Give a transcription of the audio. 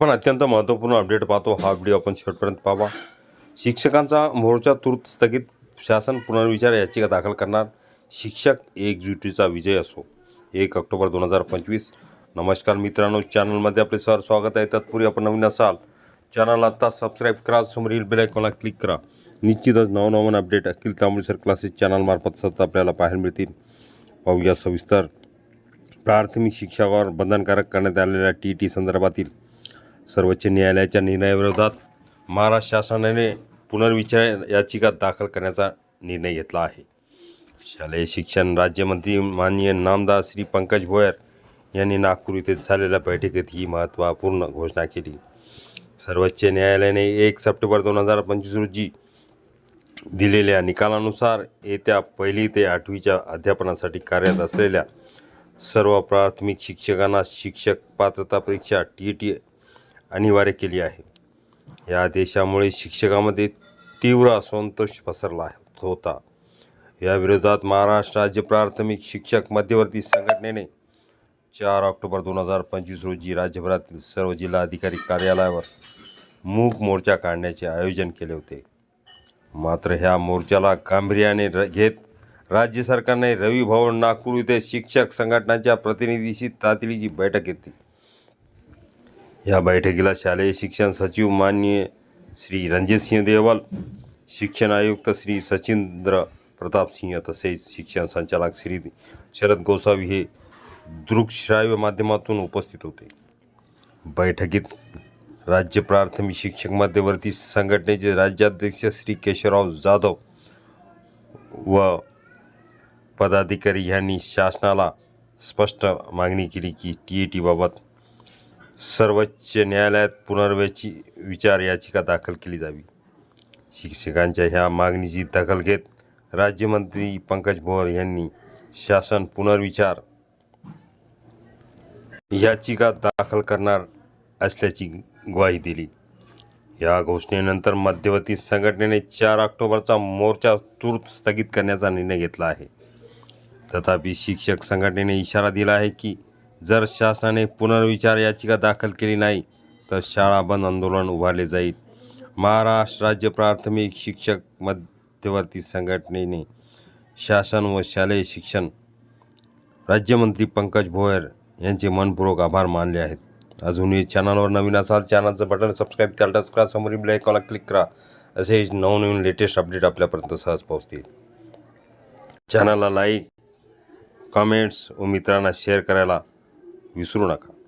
पण अत्यंत महत्त्वपूर्ण अपडेट पाहतो हा व्हिडिओ आपण शेवटपर्यंत पाहावा. शिक्षकांचा मोर्चा तूर्त स्थगित शासन पुनर्विचार याचिका दाखल करणार शिक्षक एकजुटीचा विजय असो. एक ऑक्टोबर दोन हजार पंचवीस. नमस्कार मित्रांनो चॅनलमध्ये आपले सर स्वागत आहे. तत्पूर्वी आपण नवीन असाल चॅनल आत्ता सबस्क्राईब करा समोरील बेलायकॉनला क्लिक करा. निश्चितच नवनवन अपडेट अखिल तांबळे क्लासेस चॅनलमार्फत सतत आपल्याला पाहायला मिळतील. पाहूया सविस्तर. प्राथमिक शिक्षकावर बंधनकारक करण्यात आलेल्या टी टी संदर्भातील सर्वोच्च न्यायालयाच्या निर्णयाविरोधात महाराष्ट्र शासनाने पुनर्विचार याचिका दाखल करण्याचा निर्णय घेतला आहे. शालेय शिक्षण राज्यमंत्री माननीय नामदार श्री पंकज भोयर यांनी नागपूर येथे झालेल्या बैठकीत ही महत्त्वपूर्ण घोषणा केली. सर्वोच्च न्यायालयाने एक सप्टेंबर दोन हजार पंचवीस रोजी दिलेल्या निकालानुसार येत्या पहिली ते आठवीच्या अध्यापनासाठी कार्यरत असलेल्या सर्व प्राथमिक शिक्षकांना शिक्षक पात्रता परीक्षा टी टी अनिवार्य केली आहे. या आदेशामुळे शिक्षकामध्ये तीव्र असंतोष पसरला होता. या विरोधात महाराष्ट्र राज्य प्राथमिक शिक्षक मध्यवर्ती संघटनेने चार ऑक्टोबर दोन हजार पंचवीस रोजी राज्यभरातील सर्व जिल्हाधिकारी कार्यालयावर मूक मोर्चा काढण्याचे आयोजन केले होते. मात्र ह्या मोर्चाला गांभीर्याने र घेत राज्य सरकारने रवी भवन नागपूर येथे शिक्षक संघटनांच्या प्रतिनिधीशी तातडीची बैठक घेतली. या बैठकीला शालेय शिक्षण सचिव माननीय श्री रणजित सिंह देवल शिक्षण आयुक्त श्री सचिंद्र प्रताप सिंह तसेच शिक्षण संचालक श्री शरद गोसावी हे दृकश्राव्य माध्यमातून उपस्थित होते. बैठकीत राज्य प्राथमिक शिक्षक मध्यवर्ती संघटनेचे राज्याध्यक्ष श्री केशवराव जाधव व पदाधिकारी यांनी शासनाला स्पष्ट मागणी केली की टी ई टीबाबत सर्वोच्च न्यायालयात पुनर्वची विचार याचिका दाखल केली जावी. शिक्षकांच्या ह्या मागणीची दखल घेत राज्यमंत्री पंकज भोर यांनी शासन पुनर्विचार याचिका दाखल करणार असल्याची ग्वाही दिली. या घोषणेनंतर मध्यवर्ती संघटनेने चार ऑक्टोबरचा मोर्चा तूर्त स्थगित करण्याचा निर्णय घेतला आहे. तथापि शिक्षक संघटनेने इशारा दिला आहे की जर शासनाने पुनर्विचार याचिका दाखल केली नाही तर शाळा बंद आंदोलन उभारले जाईल. महाराष्ट्र राज्य प्राथमिक शिक्षक मध्यवर्ती संघटनेने शासन व शालेय शिक्षण राज्यमंत्री पंकज भोयर यांचे मनपूर्वक आभार मानले आहेत. अजूनही चॅनलवर नवीन असाल चॅनलचं बटन सबस्क्राईब करा टच करा समोरील ब्लॅकॉला क्लिक करा. असे नवनवीन लेटेस्ट अपडेट आपल्यापर्यंत सहज पोहोचतील. चॅनलला लाईक कमेंट्स व मित्रांना शेअर करायला विसरू नका.